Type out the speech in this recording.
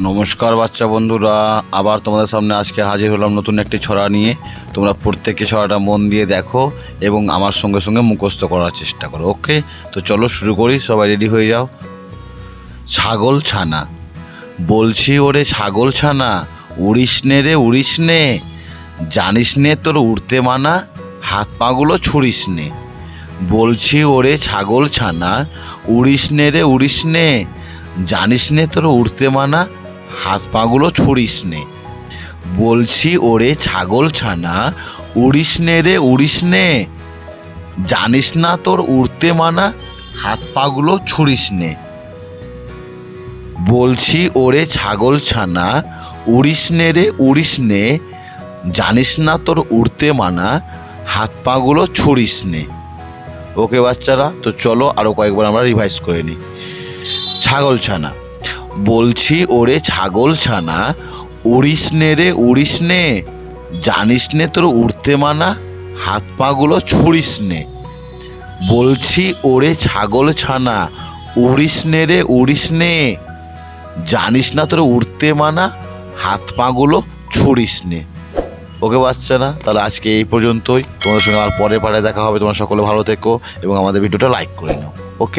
নমস্কার বাচ্চা বন্ধুরা, আবার তোমাদের সামনে আজকে হাজির হলাম নতুন একটি ছড়া নিয়ে। তোমরা প্রত্যেককে ছড়াটা মন দিয়ে দেখো এবং আমার সঙ্গে সঙ্গে মুখস্থ করার চেষ্টা করো, ওকে? তো চলো শুরু করি, সবাই রেডি হয়ে যাও। ছাগল ছানা। বলছি ওরে ছাগল ছানা, উড়িস নে রে, উড়িস নে। জানিস নে তোর উড়তে মানা, হাত পাগুলো ছুড়িস নে। বলছি ওরে ছাগল ছানা, উড়িস নে রে, উড়িস নে। জানিস নে তোর উড়তে মানা হাত পাগুলো ছুড়িস নে। বলছি, ওরে ছাগল ছানা, উড়িস নে রে, উড়িস নে। জানিস না তোর উড়তে মানা? হাত পাগুলো ছুড়িস নে। বলছি, ওরে ছাগল ছানা, উড়িস নে রে, উড়িস নে। জানিস না তোর উড়তে মানা? হাত পাগুলো ছুড়িস নে। ওকে বাচ্চারা, তো চলো আরও কয়েকবার আমরা রিভাইজ করে নিই। ছাগল ছানা বলছি, ওরে ছাগল ছানা, উড়িস নে রে, উড়িস নে। জানিস নে তোর উড়তে মানা, হাত পাগুলো ছুড়িস নে। বলছি, ওরে ছাগল ছানা, উড়িস নে রে, উড়িস নে। জানিস না তোর উড়তে মানা, হাত পাগুলো ছুড়িস নে। ওকে বাচ্চারা তাহলে আজকে এই পর্যন্তই। তোমাদের সঙ্গে আমার পরে পাড়ে দেখা হবে। তোমরা সকলে ভালো থেকো এবং আমাদের ভিডিওটা লাইক করে নাও। ওকে